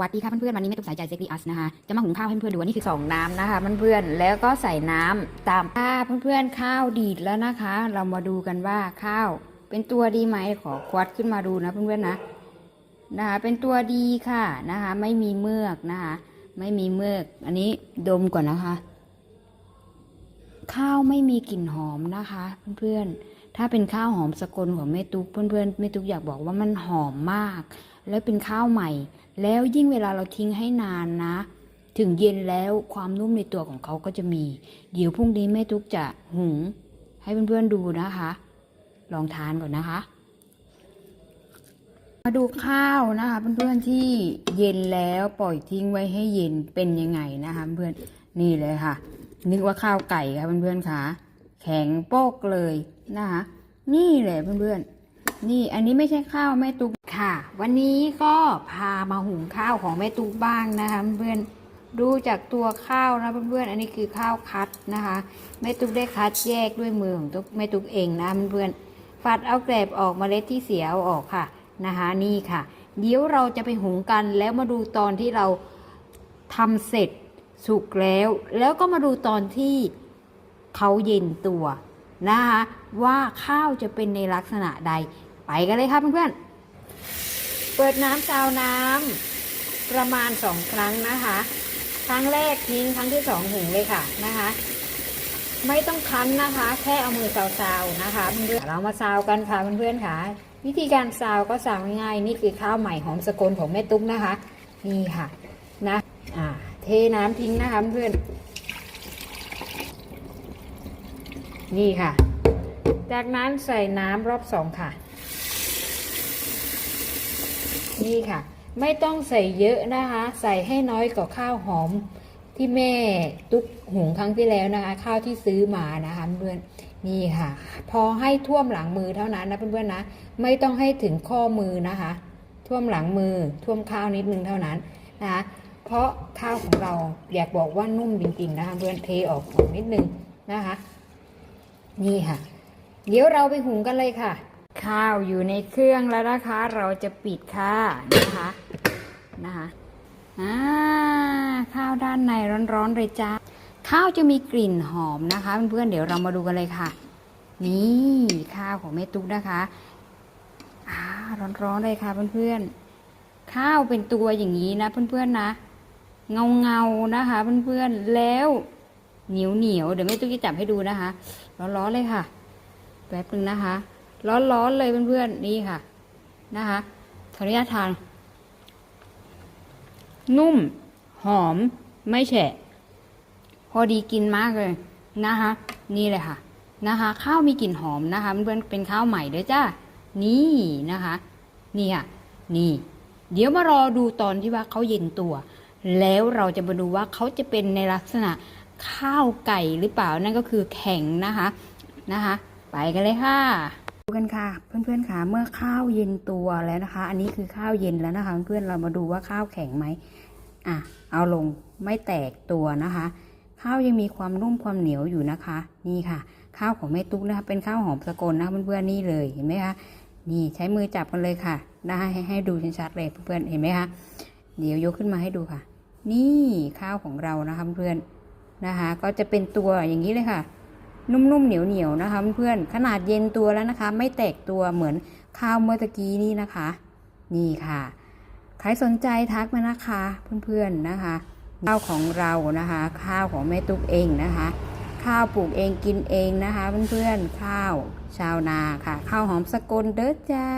วัสดีค่ะเพื่อนๆวันนี้แม่ตุ๊กสายใจเซ็กซี่อัสนะคะจะมาหุงข้าวให้เพื่อนดูอันนี้คือสองน้ำนะคะเพื่อนๆแล้วก็ใส่น้ำตามค่าเพื่อนๆข้าวดีดแล้วนะคะ เรามาดูกันว่าข้าว เป็นตัวดีไหมขอควัดขึ้นมาดูนะเพื่อนๆนะนะคะ เป็นตัวดีค่ะนะคะ ไม่มีเมือกนะคะ ไม่มีเมือก อันนี้ดมก่อนนะคะ ข้าวไม่มีกลิ่นหอมนะคะ เพื่อนๆถ้าเป็นข้าวหอมสกลของแม่ตุ๊กเพื่อนๆแม่ตุ๊กอยากบอกว่ามันหอมมาก แล้วเป็นข้าวใหม่ แล้วยิ่งเวลาเราทิ้งให้นานนะ ถึงเย็นแล้วความนุ่มในตัวของเขาก็จะมี เดี๋ยวพรุ่งนี้แม่ตุ๊กจะหุงให้เพื่อนๆดูนะคะ ลองทานก่อนนะคะ มาดูข้าวนะคะเพื่อนๆที่เย็นแล้วปล่อยทิ้งไว้ให้เย็นเป็นยังไงนะคะเพื่อนนี่เลยค่ะ นึกว่าข้าวไก่ค่ะเพื่อนๆค่ะแข็งโป๊กเลยนะคะ นี่เลยเพื่อนๆ นี่อันนี้ไม่ใช่ข้าวแม่ตุ๊กค่ะ วันนี้ก็พามาหุงข้าวของแม่ตุ๊กบ้างนะคะเพื่อนดูจากตัวข้าวนะเพื่อนๆอันนี้คือข้าวคัดนะคะแม่ตุ๊กได้คัดแยกด้วยมือของตุ๊กแม่ตุ๊กเองนะเพื่อนๆฝัดเอาแกลบออกมเมล็ดที่เสียเอาออกค่ะนะคะนี่ค่ะ เดี๋ยวเราจะไปหุงกันแล้วมาดูตอนที่เราทำเสร็จสุกแล้ว แล้วก็มาดูตอนที่เขาเย็นตัวนะคะว่าข้าวจะเป็นในลักษณะใด ไปกันเลยครับเพื่อนๆ เปิดน้ำซาวน้ำประมาณสองครั้งนะคะ ครั้งแรกทิ้งครั้งที่สองหุงเลยค่ะนะคะ ไม่ต้องคั้นนะคะ แค่เอามือซาวๆนะคะเพื่อนๆเรามาซาวกันค่ะเพื่อนๆค่ะ วิธีการซาวก็ซาวง่ายๆนี่คือข้าวใหม่หอมสกลของแม่ตุ๊กนะคะ นี่ค่ะนะอ่าเทน้ำทิ้งนะคะเพื่อนนี่ค่ะ จากนั้นใส่น้ำรอบสองค่ะ นี่ค่ะ ไม่ต้องใส่เยอะนะคะ ใส่ให้น้อยกว่าข้าวหอมที่แม่ตุ๊กหุงครั้งที่แล้วนะคะ ข้าวที่ซื้อมานะคะเพื่อนนี่ค่ะ พอให้ท่วมหลังมือเท่านั้นนะเพื่อนๆนะไม่ต้องให้ถึงข้อมือนะคะ ท่วมหลังมือท่วมข้าวนิดนึงเท่านั้นนะคะเพราะข้าวของเราอยากบอกว่านุ่มจริงๆนะคะเพื่อนเทออกออกนิดนึงนะคะ นี่ค่ะ เดี๋ยวเราไปหุงกันเลยค่ะ ข้าวอยู่ในเครื่องแล้วนะคะ เราจะปิดค่ะนะคะนะคะอ่าข้าวด้านในร้อนๆเลยจ้าข้าวจะมีกลิ่นหอมนะคะเพื่อนๆเดี๋ยวเรามาดูกันเลยค่ะ นี่ข้าวของแม่ตุ๊กนะคะอ่าร้อนๆเลยค่ะเพื่อนๆข้าวเป็นตัวอย่างนี้นะ เพื่อนๆนะ เงาเงาๆนะคะเพื่อนๆแล้วเหนียวเหนียวเดี๋ยวแม่ตุ๊กจะจับให้ดูนะคะร้อนๆเลยค่ะ แป๊บนึงนะคะ ร้อนๆเลยเพื่อนๆนี่ค่ะนะคะขออนุญาตทาน นุ่ม หอมไม่แฉะ พอดีกินมากเลยนะคะ นี่เลยค่ะนะคะ ข้าวมีกลิ่นหอมนะคะเพื่อนๆเป็นข้าวใหม่ด้วยจ้านี่นะคะ นี่ค่ะ นี่ เดี๋ยวมารอดูตอนที่ว่าเขาเย็นตัว แล้วเราจะมาดูว่าเขาจะเป็นในลักษณะข้าวไก่หรือเปล่านั่นก็คือแข็งนะคะนะคะ ไปกันเลยค่ะ กันค่ะเพื่อนๆค่ะเมื่อข้าวเย็นตัวแล้วนะคะ อันนี้คือข้าวเย็นแล้วนะคะ เพื่อนๆเรามาดูว่าข้าวแข็งไหมอะเอาลงไม่แตกตัวนะคะ ข้าวยังมีความนุ่มความเหนียวอยู่นะคะ นี่ค่ะ ข้าวของแม่ตุ๊กนะคะ เป็นข้าวหอมสกลนะเพื่อนๆนี่เลยเห็นไหมคะนี่ใช้มือจับกันเลยค่ะได้ให้ให้ดูชัดๆเลยเพื่อนๆเห็นไหมคะเดี๋ยวยกขึ้นมาให้ดูค่ะ นี่ข้าวของเรานะคะเพื่อนๆนะคะ ก็จะเป็นตัวอย่างนี้เลยค่ะ นุ่มๆเหนียวๆนะคะเพื่อนๆขนาดเย็นตัวแล้วนะคะ ไม่แตกตัวเหมือนข้าวเมื่อตะกี้นี่นะคะ นี่ค่ะ ใครสนใจทักมานะคะเพื่อนๆนะคะข้าวของเรานะคะ ข้าวของแม่ตุ๊กเองนะคะ ข้าวปลูกเองกินเองนะคะเพื่อนๆข้าวชาวนาค่ะ ข้าวหอมสกลเด้อจ้า